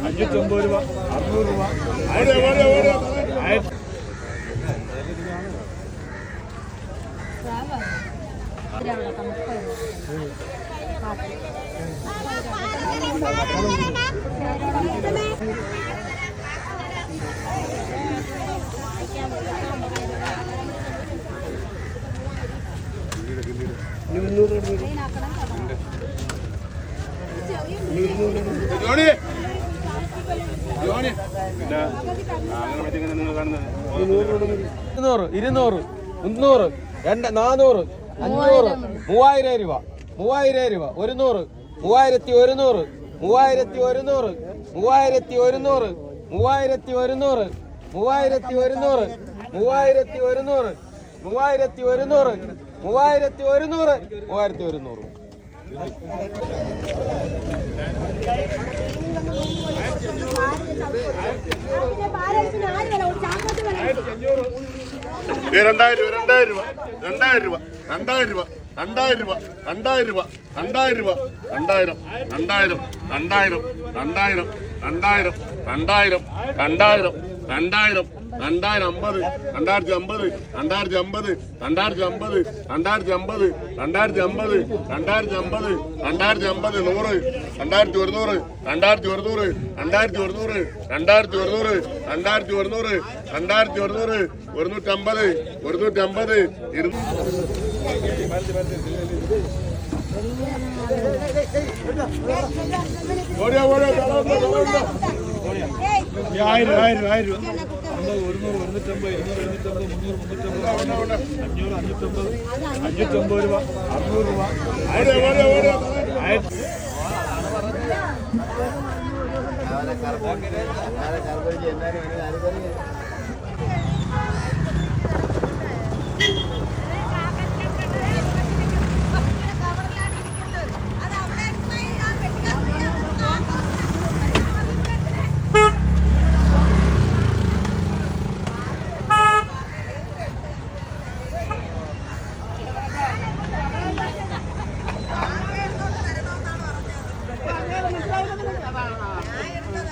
അഞ്ഞൂറ്റമ്പത് രൂപ അറുന്നൂറ് രൂപ ആയിരത്തി ഇരുന്നൂറ് ഇരുന്നൂറ് മുന്നൂറ് രണ്ട് നാനൂറ് അഞ്ഞൂറ് മൂവായിരം രൂപ മൂവായിരം രൂപ ഒരുന്നൂറ് മൂവായിരത്തി ഒരുന്നൂറ് മൂവായിരത്തി ഒരുന്നൂറ് മൂവായിരത്തി ഒരുന്നൂറ് മൂവായിരത്തി ഒരുന്നൂറ് മൂവായിരത്തി ഒരുന്നൂറ് മൂവായിരത്തി ഒരുന്നൂറ്. മൂവായിരത്തി ഒരുന്നൂറ് മൂവായിരത്തി ഒരുന്നൂറ് മൂവായിരത്തി ഒരുന്നൂറ് രണ്ടായിരം രൂപ രണ്ടായിരം രൂപ രണ്ടായിരം രൂപ രണ്ടായിരം രൂപ രണ്ടായിരം രൂപ രണ്ടായിരം രൂപ രണ്ടായിരം രൂപ രണ്ടായിരം രണ്ടായിരം രണ്ടായിരം രണ്ടായിരം രണ്ടായിരം രണ്ടായിരം രണ്ടായിരം രണ്ടായിരം രണ്ടായിരം അമ്പത് രണ്ടായിരത്തി അമ്പത് രണ്ടായിരത്തി അമ്പത് രണ്ടായിരത്തി അമ്പത് രണ്ടായിരത്തി അമ്പത് രണ്ടായിരത്തി അമ്പത് രണ്ടായിരത്തി അമ്പത് രണ്ടായിരത്തി അമ്പത് നൂറ് രണ്ടായിരത്തി ഒരുന്നൂറ് രണ്ടായിരത്തി ഒരുന്നൂറ് രണ്ടായിരത്തി ഒരുന്നൂറ് രണ്ടായിരത്തി ഒരുന്നൂറ് രണ്ടായിരത്തി ഒരുന്നൂറ് രണ്ടായിരത്തി ഒരുന്നൂറ് ഒരുന്നൂറ്റമ്പത് ഒരുന്നൂറ്റമ്പത് ഇരുന്നൂറ് അമ്പത് ഓടിയോ ആയിരം ആയിരം ആയിരം. അമ്പത് ഒരുന്നൂറ് ഒരുന്നൂറ്റമ്പത് ഇരുന്നൂറ് എഴുന്നൂറ്റമ്പത് മുന്നൂറ് മുന്നൂറ്റമ്പത് അഞ്ഞൂറ് അഞ്ഞൂറ്റമ്പത് അഞ്ഞൂറ്റമ്പത് രൂപ അറുന്നൂറ് രൂപ ആയിരത്തി എല്ലാവരും